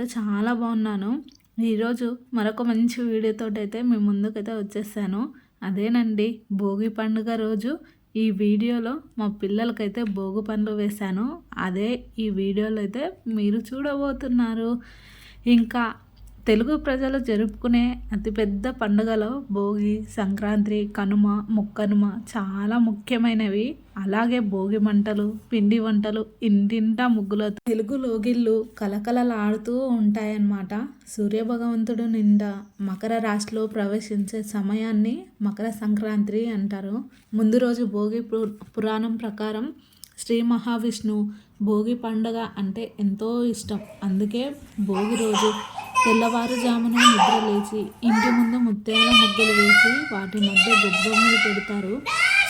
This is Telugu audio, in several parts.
నేనైతే చాలా బాగున్నాను. ఈరోజు మరొక మంచి వీడియోతో అయితే మీ ముందుకైతే వచ్చేసాను. అదేనండి భోగి పండుగ రోజు ఈ వీడియోలో మా పిల్లలకైతే భోగి పండ్లు వేశాను. అదే ఈ వీడియోలో అయితే మీరు చూడబోతున్నారు. ఇంకా తెలుగు ప్రజలు జరుపుకునే అతిపెద్ద పండుగలో భోగి సంక్రాంతి కనుమ ముక్కనుమ చాలా ముఖ్యమైనవి. అలాగే భోగి మంటలు పిండి వంటలు ఇంటింటా ముగ్గులతో తెలుగు లోగిళ్ళు కలకలలాడుతూ ఉంటాయన్నమాట. సూర్యభగవంతుడు నిండా మకర రాశిలో ప్రవేశించే సమయాన్ని మకర సంక్రాంతి అంటారు. ముందు రోజు భోగి పురాణం ప్రకారం శ్రీ మహావిష్ణు భోగి పండుగ అంటే ఎంతో ఇష్టం. అందుకే భోగి రోజు తెల్లవారుజామున నిద్ర లేచి ఇంటి ముందు ముత్యాల ముగ్గులు వేసి వాటి మధ్య గొబ్బమ్మలు పెడతారు.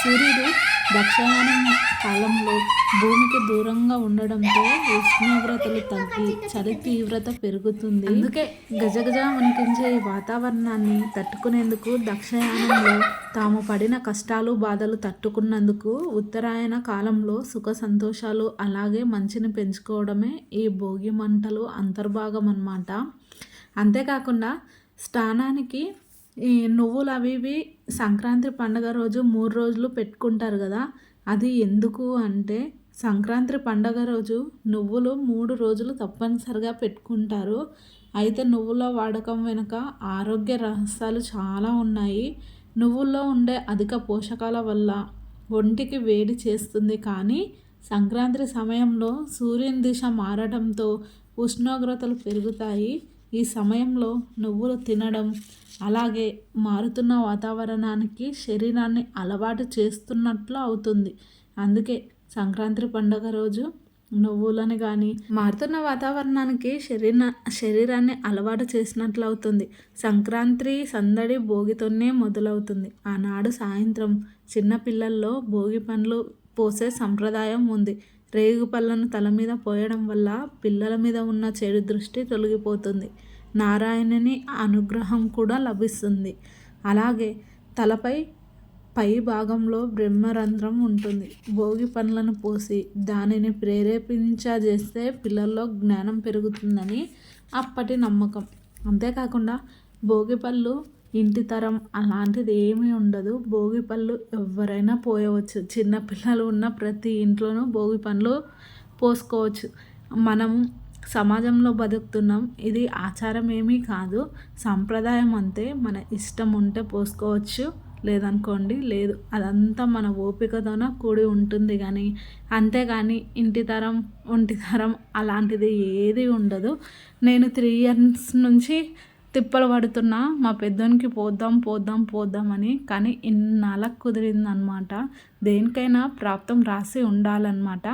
సూర్యుడు దక్షిణాయనం కాలంలో భూమికి దూరంగా ఉండడంతో ఉష్ణోగ్రతలు తగ్గి చలి తీవ్రత పెరుగుతుంది. అందుకే గజగజ వణికించే ఈ వాతావరణాన్ని తట్టుకునేందుకు దక్షయానంలో తాము పడిన కష్టాలు బాధలు తట్టుకున్నందుకు ఉత్తరాయణ కాలంలో సుఖ సంతోషాలు అలాగే మంచిని పెంచుకోవడమే ఈ భోగి మంటలు అంతర్భాగం అన్నమాట అంతేకాకుండా స్నానానికి ఈ నువ్వులు అవి ఇవి సంక్రాంతి పండుగ రోజు మూడు రోజులు పెట్టుకుంటారు కదా. అది ఎందుకు అంటే సంక్రాంతి పండగ రోజు నువ్వులు మూడు రోజులు తప్పనిసరిగా పెట్టుకుంటారు. అయితే నువ్వుల వాడకం వెనుక ఆరోగ్య రహస్యాలు చాలా ఉన్నాయి. నువ్వుల్లో ఉండే అధిక పోషకాల వల్ల ఒంటికి వేడి చేస్తుంది. కానీ సంక్రాంతి సమయంలో సూర్యుని దిశ మారడంతో ఉష్ణోగ్రతలు పెరుగుతాయి. ఈ సమయంలో నువ్వులు తినడం అలాగే మారుతున్న వాతావరణానికి శరీరాన్ని అలవాటు చేస్తున్నట్లు అవుతుంది. అందుకే సంక్రాంతి పండుగ రోజు నువ్వులని కానీ మారుతున్న వాతావరణానికి శరీర శరీరాన్ని అలవాటు చేసినట్లు అవుతుంది. సంక్రాంతి సందడి భోగితోనే మొదలవుతుంది. ఆనాడు సాయంత్రం చిన్నపిల్లల్లో భోగి పండ్లు పోసే సంప్రదాయం ఉంది. రేగుపళ్ళను తల మీద పోయడం వల్ల పిల్లల మీద ఉన్న చెడు దృష్టి తొలగిపోతుంది. నారాయణుని అనుగ్రహం కూడా లభిస్తుంది. అలాగే తలపై పై భాగంలో బ్రహ్మరంధ్రం ఉంటుంది. భోగి పండ్లను పోసి దానిని ప్రేరేపించజేస్తే పిల్లల్లో జ్ఞానం పెరుగుతుందని అప్పటి నమ్మకం. అంతేకాకుండా భోగి పళ్ళు ఇంటి తరం అలాంటిది ఏమీ ఉండదు. భోగి పళ్ళు ఎవరైనా పోయవచ్చు. చిన్నపిల్లలు ఉన్న ప్రతి ఇంట్లోనూ భోగి పండ్లు పోసుకోవచ్చు. మనం సమాజంలో బతుకుతున్నాం. ఇది ఆచారం ఏమీ కాదు. సంప్రదాయం అంతే. మన ఇష్టం ఉంటే పోసుకోవచ్చు. లేదనుకోండి లేదు. అదంతా మన ఓపికతోన కూడి ఉంటుంది కానీ అంతేగాని ఇంటి తరం ఒంటి తరం అలాంటిది ఏది ఉండదు. నేను త్రీ ఇయర్స్ నుంచి తిప్పలు పడుతున్నా మా పెద్దోనికి పోద్దాం పోద్దాం పోద్దామని కానీ ఇన్నాళ్ళకు కుదిరిందనమాట. దేనికైనా ప్రాప్తం రాసి ఉండాలన్నమాట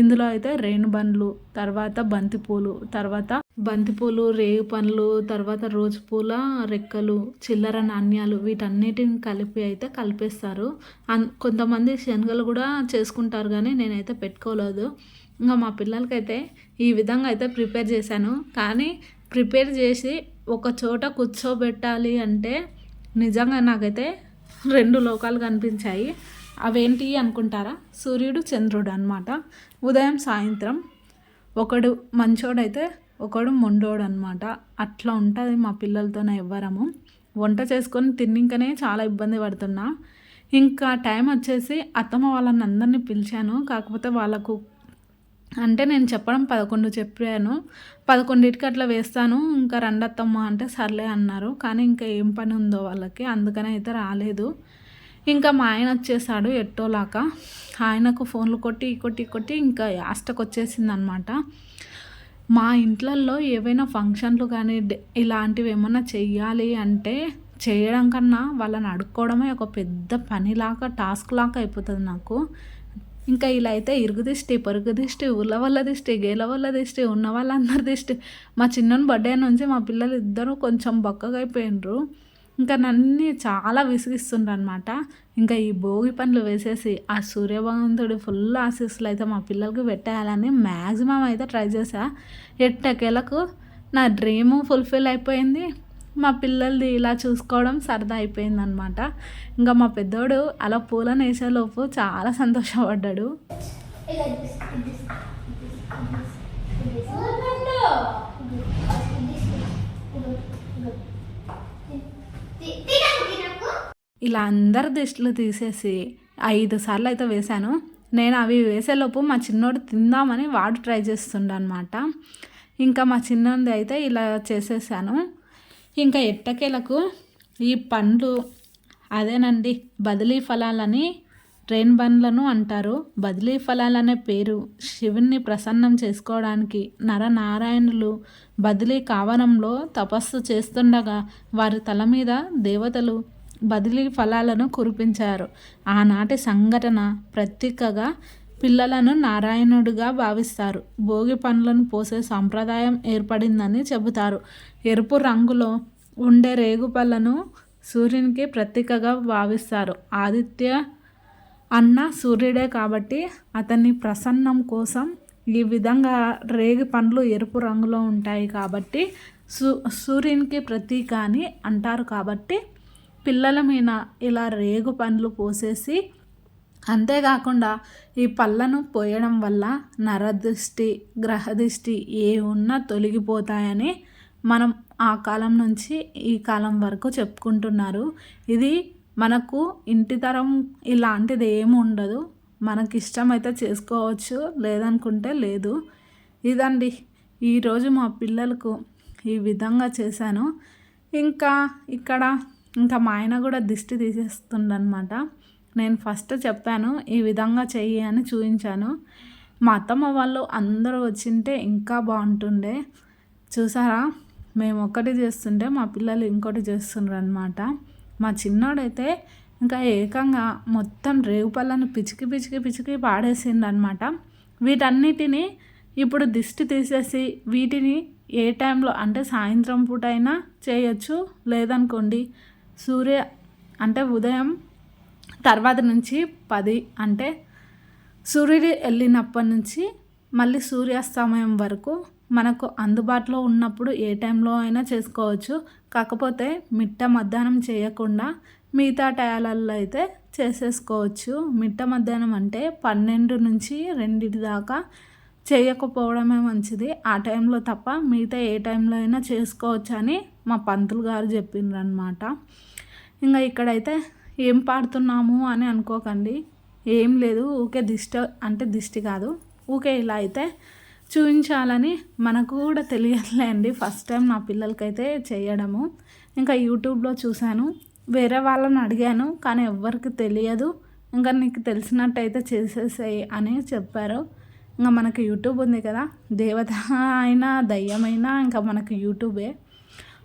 ఇందులో అయితే రేణు బండ్లు తర్వాత బంతిపూలు తర్వాత బంతిపూలు రేగు పండ్లు తర్వాత రోజు పూల రెక్కలు చిల్లర నాణ్యాలు వీటన్నిటిని కలిపి అయితే కలిపేస్తారు. అన్ కొంతమంది శనగలు కూడా చేసుకుంటారు కానీ నేనైతే పెట్టుకోలేదు. ఇంకా మా పిల్లలకైతే ఈ విధంగా అయితే ప్రిపేర్ చేశాను. కానీ ప్రిపేర్ చేసి ఒక చోట కూర్చోబెట్టాలి అంటే నిజంగా నాకైతే రెండు లోకాలు కనిపించాయి. అవేంటి అనుకుంటారా? సూర్యుడు చంద్రుడు అనమాట ఉదయం సాయంత్రం ఒకడు మంచోడైతే ఒకడు మొండోడు అనమాట అట్లా ఉంటుంది మా పిల్లలతోనే ఎవ్వరము. వంట చేసుకొని తిన్నాకనే చాలా ఇబ్బంది పడుతున్నా. ఇంకా టైం వచ్చేసి అత్తమ్మ వాళ్ళని అందరినీ పిలిచాను. కాకపోతే వాళ్ళకు అంటే నేను చెప్పడం పదకొండు చెప్పాను. పదకొండింటికి అట్లా వేస్తాను. ఇంకా రండత్తమ్మ అంటే సర్లే అన్నారు. కానీ ఇంకా ఏం పని ఉందో వాళ్ళకి. అందుకని అయితే రాలేదు. ఇంకా మా ఆయన వచ్చేసాడు ఎట్టోలాక ఆయనకు ఫోన్లు కొట్టి కొట్టి కొట్టి ఇంకా యాస్టకు వచ్చేసింది అనమాట మా ఇంట్లల్లో ఏవైనా ఫంక్షన్లు కానీ ఇలాంటివి ఏమన్నా చెయ్యాలి అంటే చేయడం కన్నా వాళ్ళని అడుక్కోవడమే ఒక పెద్ద పనిలాగా టాస్క్ లాగా అయిపోతుంది నాకు. ఇంకా ఇలా అయితే ఇరుగు దిష్టి పరుగు దిష్టి ఊళ్ళ వల్ల దిష్టి గేల వల్ల దిష్టి ఉన్న వాళ్ళందరి దిష్టి. మా చిన్న బర్త్డే నుంచి మా పిల్లలు ఇద్దరు కొంచెం బక్కగా అయిపోయినరు ఇంకా నన్ను చాలా విసిగిస్తుండ్రు అనమాట ఇంకా ఈ భోగి పండ్లు వేసేసి ఆ సూర్యభగవంతుడి ఫుల్ ఆశీస్సులు అయితే మా పిల్లలకి పెట్టేయాలని మ్యాక్సిమం అయితే ట్రై చేశా. ఎట్టకేలకు నా డ్రీము ఫుల్ఫిల్ అయిపోయింది. మా పిల్లలది ఇలా చూసుకోవడం సరదా అయిపోయిందనమాట. ఇంకా మా పెద్దోడు అలా పూలను వేసేలోపు చాలా సంతోషపడ్డాడు. ఇలా అందరు దిష్టిలు తీసేసి ఐదు సార్లు అయితే వేశాను. నేను అవి వేసేలోపు మా చిన్నోడు తిందామని వాడు ట్రై చేస్తుండ అనమాట ఇంకా మా చిన్నది అయితే ఇలా చేసేసాను. ఇంకా ఎట్టకేలకు ఈ పండ్లు అదేనండి బదిలీ ఫలాలని ట్రైన్ బండ్లను అంటారు. బదిలీ ఫలాలనే పేరు శివుణ్ణి ప్రసన్నం చేసుకోవడానికి నరనారాయణులు బదిలీ కావనంలో తపస్సు చేస్తుండగా వారి తల మీద దేవతలు బదిలీ ఫలాలను కురిపించారు. ఆనాటి సంఘటన ప్రత్యేకగా పిల్లలను నారాయణుడిగా భావిస్తారు. భోగి పండ్లను పోసే సాంప్రదాయం ఏర్పడిందని చెబుతారు. ఎరుపు రంగులో ఉండే రేగుపళ్ళను సూర్యునికి ప్రతీకగా భావిస్తారు. ఆదిత్య అన్న సూర్యుడే కాబట్టి అతని ప్రసన్నం కోసం ఈ విధంగా రేగి పండ్లు ఎరుపు రంగులో ఉంటాయి కాబట్టి సూ సూర్యునికి ప్రతీక అని అంటారు కాబట్టి పిల్లల మీద ఇలా రేగు పండ్లు పోసేసి అంతేకాకుండా ఈ పళ్ళను పోయడం వల్ల నరదృష్టి గ్రహదృష్టి ఏ ఉన్నా తొలగిపోతాయని మనం ఆ కాలం నుంచి ఈ కాలం వరకు చెప్పుకుంటున్నారు. ఇది మనకు ఇంటి తరం ఇలాంటిది ఏమి ఉండదు. మనకి ఇష్టమైతే చేసుకోవచ్చు లేదనుకుంటే లేదు. ఇదండి. ఈరోజు మా పిల్లలకు ఈ విధంగా చేశాను. ఇంకా ఇక్కడ ఇంకా మా ఆయన కూడా దిష్టి తీసేస్తుండనమాట నేను ఫస్ట్ చెప్పాను ఈ విధంగా చెయ్యి అని చూపించాను. మా అత్తమ్మ వాళ్ళు అందరూ వచ్చింటే ఇంకా బాగుంటుండే. చూసారా? మేము ఒకటి చేస్తుంటే మా పిల్లలు ఇంకోటి చేస్తున్నారు అనమాట మా చిన్నోడైతే ఇంకా ఏకంగా మొత్తం రేగుపళ్ళను పిచికి పిచికి పిచికి పాడేసిండు అనమాట వీటన్నిటిని ఇప్పుడు దిష్టి తీసేసి వీటిని ఏ టైంలో అంటే సాయంత్రం పూట అయినా చేయొచ్చు. లేదనుకోండి సూర్య అంటే ఉదయం తర్వాత నుంచి పది అంటే సూర్యుడు వెళ్ళినప్పటి నుంచి మళ్ళీ సూర్యాస్తమయం వరకు మనకు అందుబాటులో ఉన్నప్పుడు ఏ టైంలో అయినా చేసుకోవచ్చు. కాకపోతే మిట్ట మధ్యాహ్నం చేయకుండా మిగతా టయాలలో అయితే చేసేసుకోవచ్చు. మిట్ట మధ్యాహ్నం అంటే పన్నెండు నుంచి రెండింటి దాకా చేయకపోవడమే మంచిది. ఆ టైంలో తప్ప మిగతా ఏ టైంలో అయినా చేసుకోవచ్చు అని మా పంతులు గారు చెప్పిండ్రు అనమాట ఇంకా ఇక్కడైతే ఏం పాడుతున్నాము అని అనుకోకండి. ఏం లేదు ఊకే దిష్టి అంటే దిష్టి కాదు. ఊకే ఇలా అయితే చూపించాలని మనకు కూడా తెలియట్లేండి ఫస్ట్ టైం నా పిల్లలకైతే చేయడము. ఇంకా యూట్యూబ్లో చూశాను. వేరే వాళ్ళని అడిగాను కానీ ఎవ్వరికి తెలియదు. ఇంకా నీకు తెలిసినట్టయితే చేసేసాయి అని చెప్పారు. ఇంకా మనకి యూట్యూబ్ ఉంది కదా. దేవత అయినా దయ్యమైనా ఇంకా మనకి యూట్యూబే.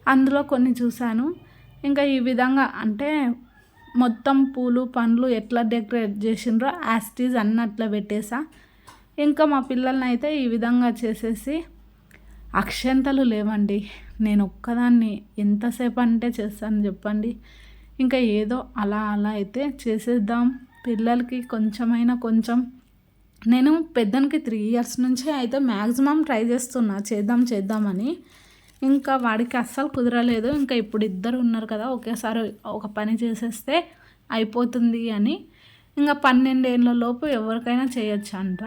అందులో కొన్ని చూశాను. ఇంకా ఈ విధంగా అంటే మొత్తం పూలు పండ్లు ఎట్లా డెకరేట్ చేసిండ్రో యాస్టీజ్ అన్నట్లు పెట్టేసా. ఇంకా మా పిల్లల్ని అయితే ఈ విధంగా చేసేసి అక్షంతలు లేవండి. నేను ఒక్కదాన్ని ఎంతసేపు అంటే చేస్తాను చెప్పండి. ఇంకా ఏదో అలా అలా అయితే చేసేద్దాం. పిల్లలకి కొంచెమైనా కొంచెం. నేను పెద్దనికి త్రీ ఇయర్స్ నుంచి అయితే మ్యాక్సిమం ట్రై చేస్తున్నా. చేద్దాం చేద్దామని. ఇంకా వాడికి అస్సలు కుదరలేదు. ఇంకా ఇప్పుడు ఇద్దరు ఉన్నారు కదా ఒకేసారి ఒక పని చేసేస్తే అయిపోతుంది అని. ఇంకా పన్నెండేళ్ళ లోపు ఎవరికైనా చేయొచ్చు అంట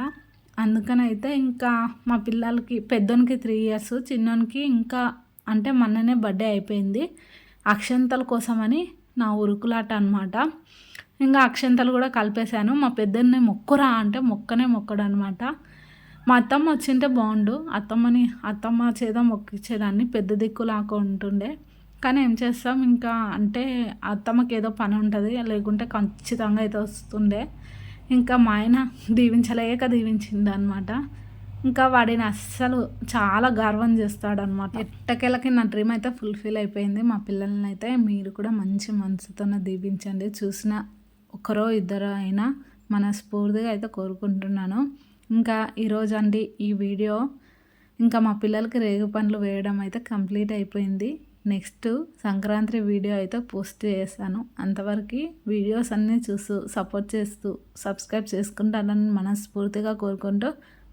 అందుకని అయితే ఇంకా మా పిల్లలకి పెద్దోనికి త్రీ ఇయర్స్ చిన్నోనికి ఇంకా అంటే మొన్ననే బర్త్డే అయిపోయింది. అక్షంతల కోసమని నా ఉరుకులాట అనమాట ఇంకా అక్షంతలు కూడా కలిపేశాను. మా పెద్దన్ని మొక్కురా అంటే మొక్కనే మొక్కడు అనమాట మా అత్తమ్మ వచ్చింటే బాగుండు. అత్తమ్మని అత్తమ్మ చేద మొక్కిచ్చేదాన్ని పెద్ద దిక్కులాగా ఉంటుండే. కానీ ఏం చేస్తాం ఇంకా అంటే అత్తమ్మకి ఏదో పని ఉంటుంది లేకుంటే ఖచ్చితంగా అయితే వస్తుండే. ఇంకా మా ఆయన దీవించలేక దీవించింది అనమాట ఇంకా వాడిని అస్సలు చాలా గర్వం చేస్తాడనమాట. ఎట్టకెళ్ళకి నా డ్రీమ్ అయితే ఫుల్ఫిల్ అయిపోయింది. మా పిల్లల్ని అయితే మీరు కూడా మంచి మనసుతోనే దీవించండి. చూసిన ఒకరో ఇద్దరు అయినా మనస్ఫూర్తిగా అయితే కోరుకుంటున్నాను. ఇంకా ఈరోజు అండి ఈ వీడియో. ఇంకా మా పిల్లలకి రేగు పండ్లు వేయడం అయితే కంప్లీట్ అయిపోయింది. నెక్స్ట్ సంక్రాంతి వీడియో అయితే పోస్ట్ చేశాను అంతవరకు వీడియోస్ అన్నీ చూస్తూ సపోర్ట్ చేస్తూ సబ్స్క్రైబ్ చేసుకుంటానని మనస్ఫూర్తిగా కోరుకుంటూ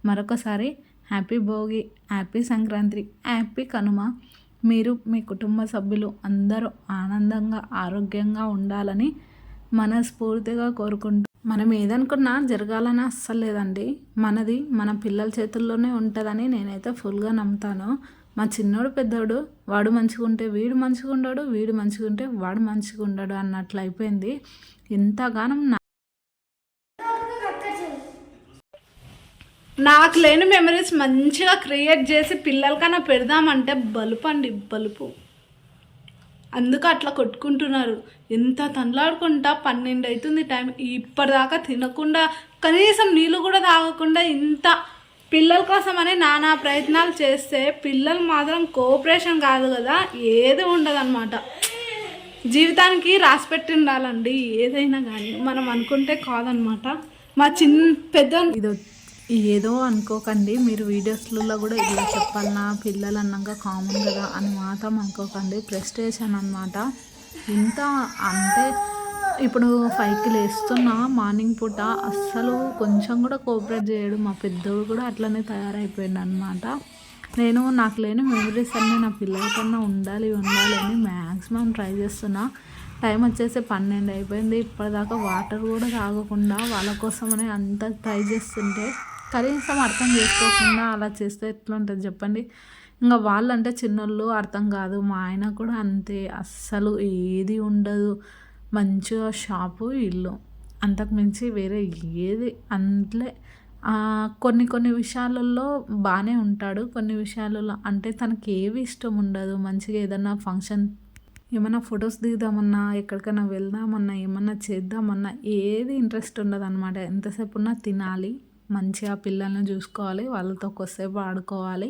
మరొకసారి happy Bhogi happy Sankranti happy Kanuma. మీరు మీ కుటుంబ సభ్యులు అందరూ ఆనందంగా ఆరోగ్యంగా ఉండాలని మనస్ఫూర్తిగా కోరుకుంటూ మనం ఏదనుకున్నా జరగాలని అస్సలు లేదండి. మనది మన పిల్లల చేతుల్లోనే ఉంటుందని నేనైతే ఫుల్గా నమ్ముతాను. మా చిన్నోడు పెద్దోడు వాడు మంచిగా ఉంటే వీడు మంచిగా ఉండడు వీడు మంచిగా ఉంటే వాడు మంచిగా ఉండడు అన్నట్లు అయిపోయింది. ఎంతగానం నాకు లేని మెమరీస్ మంచిగా క్రియేట్ చేసి పిల్లలకన్నా పెడదామంటే బలుపు అండి బలుపు. అందుకు అట్లా కొట్టుకుంటున్నారు. ఎంత తండ్లాడుకుంటా పన్నెండు అవుతుంది టైం. ఇప్పటిదాకా తినకుండా కనీసం నీళ్ళు కూడా తాగకుండా ఇంత పిల్లల కోసం అనే నానా ప్రయత్నాలు చేస్తే పిల్లలు మాత్రం కోఆపరేషన్ కాదు కదా ఏది ఉండదన్నమాట. జీవితానికి రాసిపెట్టి ఉండాలండి ఏదైనా కానీ. మనం అనుకుంటే కాదనమాట మా చిన్న పెద్ద ఇది ఏదో అనుకోకండి. మీరు వీడియోస్లలో కూడా ఇలా చెప్పాలన్నా పిల్లలు అన్నాక కామన్ కదా అని మాత్రం అనుకోకండి. ప్రెస్టేషన్ అనమాట ఇంత అంటే ఇప్పుడు ఫైవ్కి లేస్తున్నా మార్నింగ్ పూట అస్సలు కొంచెం కూడా కోఆపరేట్ చేయడు. మా పెద్దోడు కూడా అట్లనే తయారైపోయాడు అనమాట నేను నాకు లేని మెమరీస్ అన్నీ నా పిల్లల కన్నా ఉండాలి ఉండాలి అని మ్యాక్సిమం ట్రై చేస్తున్నా. టైం వచ్చేసి పన్నెండు అయిపోయింది. ఇప్పటిదాకా వాటర్ కూడా తాగకుండా వాళ్ళ కోసమనే అంత ట్రై చేస్తుంటే కనీసం అర్థం చేసుకోకుండా అలా చేస్తే ఎట్లా ఉంటుంది చెప్పండి? ఇంకా వాళ్ళంటే చిన్నోళ్ళు అర్థం కాదు. మా ఆయన కూడా అంతే. అస్సలు ఏది ఉండదు. మంచిగా షాపు ఇల్లు. అంతకుమించి వేరే ఏది అంతలే కొన్ని కొన్ని విషయాలలో బాగానే ఉంటాడు. కొన్ని విషయాలలో అంటే తనకి ఏవి ఇష్టం ఉండదు. మంచిగా ఏదన్నా ఫంక్షన్ ఏమన్నా ఫొటోస్ దిగుదామన్నా ఎక్కడికైనా వెళ్దామన్నా ఏమన్నా చేద్దామన్నా ఏది ఇంట్రెస్ట్ ఉండదు అనమాట ఎంతసేపు ఉన్నా తినాలి. మంచిగా పిల్లల్ని చూసుకోవాలి వాళ్ళతో కొద్దిసేపు ఆడుకోవాలి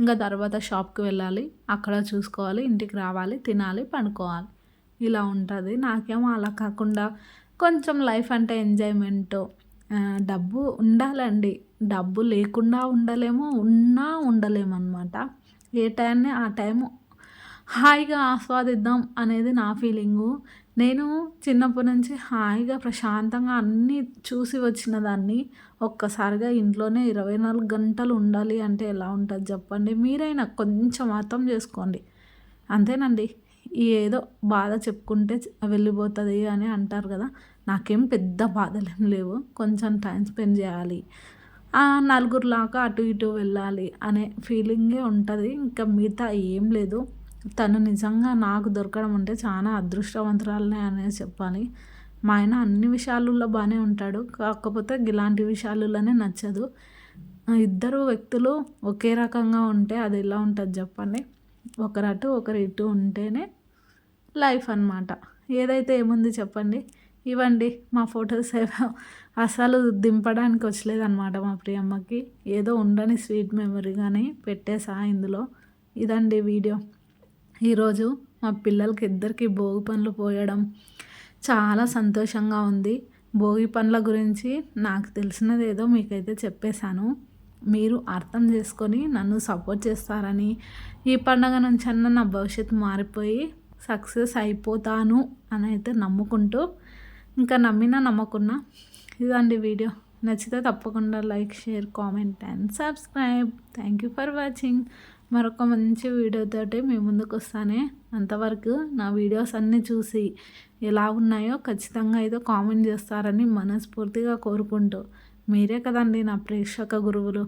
ఇంకా తర్వాత షాప్కి వెళ్ళాలి అక్కడ చూసుకోవాలి ఇంటికి రావాలి తినాలి పండుకోవాలి. ఇలా ఉంటుంది. నాకేమో అలా కాకుండా కొంచెం లైఫ్ అంటే ఎంజాయ్మెంట్ డబ్బు ఉండాలండి. డబ్బు లేకుండా ఉండలేము ఉన్నా ఉండలేము అనమాట ఏ టైంని ఆ టైము హాయిగా ఆస్వాదిద్దాం అనేది నా ఫీలింగు. నేను చిన్నప్పటి నుంచి హాయిగా ప్రశాంతంగా అన్నీ చూసి వచ్చిన దాన్ని ఒక్కసారిగా ఇంట్లోనే ఇరవై నాలుగు గంటలు ఉండాలి అంటే ఎలా ఉంటుంది చెప్పండి. మీరైనా కొంచెం అర్థం చేసుకోండి. అంతేనండి. ఏదో బాధ చెప్పుకుంటే వెళ్ళిపోతుంది అని అంటారు కదా. నాకేం పెద్ద బాధలేం లేవు. కొంచెం టైం స్పెండ్ చేయాలి. నలుగురులాగా అటు ఇటు వెళ్ళాలి అనే ఫీలింగే ఉంటుంది. ఇంకా మిగతా ఏం లేదు. తను నిజంగా నాకు దొరకడం అంటే చాలా అదృష్టవంతురాలనే అనేది చెప్పాలి. మా ఆయన అన్ని విషయాలలో బాగానే ఉంటాడు. కాకపోతే ఇలాంటి విషయాలలోనే నచ్చదు. ఇద్దరు వ్యక్తులు ఒకే రకంగా ఉంటే అది ఎలా ఉంటుంది చెప్పండి? ఒకరు అటు ఒకరు ఇటు ఉంటేనే లైఫ్ అనమాట ఏదైతే ఏముంది చెప్పండి? ఇవ్వండి మా ఫొటోస్ అసలు దింపడానికి వచ్చలేదన్నమాట మా ప్రియమ్మకి. ఏదో ఉండని స్వీట్ మెమరీ కానీ పెట్టేసా ఇందులో. ఇదండి వీడియో. ఈరోజు మా పిల్లలకి ఇద్దరికి భోగి పనులు పోయడం చాలా సంతోషంగా ఉంది. భోగి పనుల గురించి నాకు తెలిసినది ఏదో మీకైతే చెప్పేశాను. మీరు అర్థం చేసుకొని నన్ను సపోర్ట్ చేస్తారని. ఈ పండగ నుంచి అన్న నా భవిష్యత్తు మారిపోయి సక్సెస్ అయిపోతాను అని అయితే నమ్ముకుంటూ ఇంకా నమ్మినా నమ్మకున్నా ఇదండి వీడియో. నచ్చితే తప్పకుండా like share comment and subscribe. Thank you for watching. మరొక మంచి వీడియోతోటి మీ ముందుకు వస్తానే. అంతవరకు నా వీడియోస్ అన్నీ చూసి ఎలా ఉన్నాయో ఖచ్చితంగా ఏదో కామెంట్ చేస్తారని మనస్ఫూర్తిగా కోరుకుంటూ. మీరే కదండి నా ప్రేక్షక గురువులు.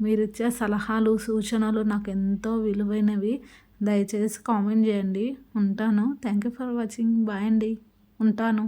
మీరిచ్చే సలహాలు సూచనలు నాకు ఎంతో విలువైనవి. దయచేసి కామెంట్ చేయండి. ఉంటాను. Thank you for watching. Bye అండి. ఉంటాను.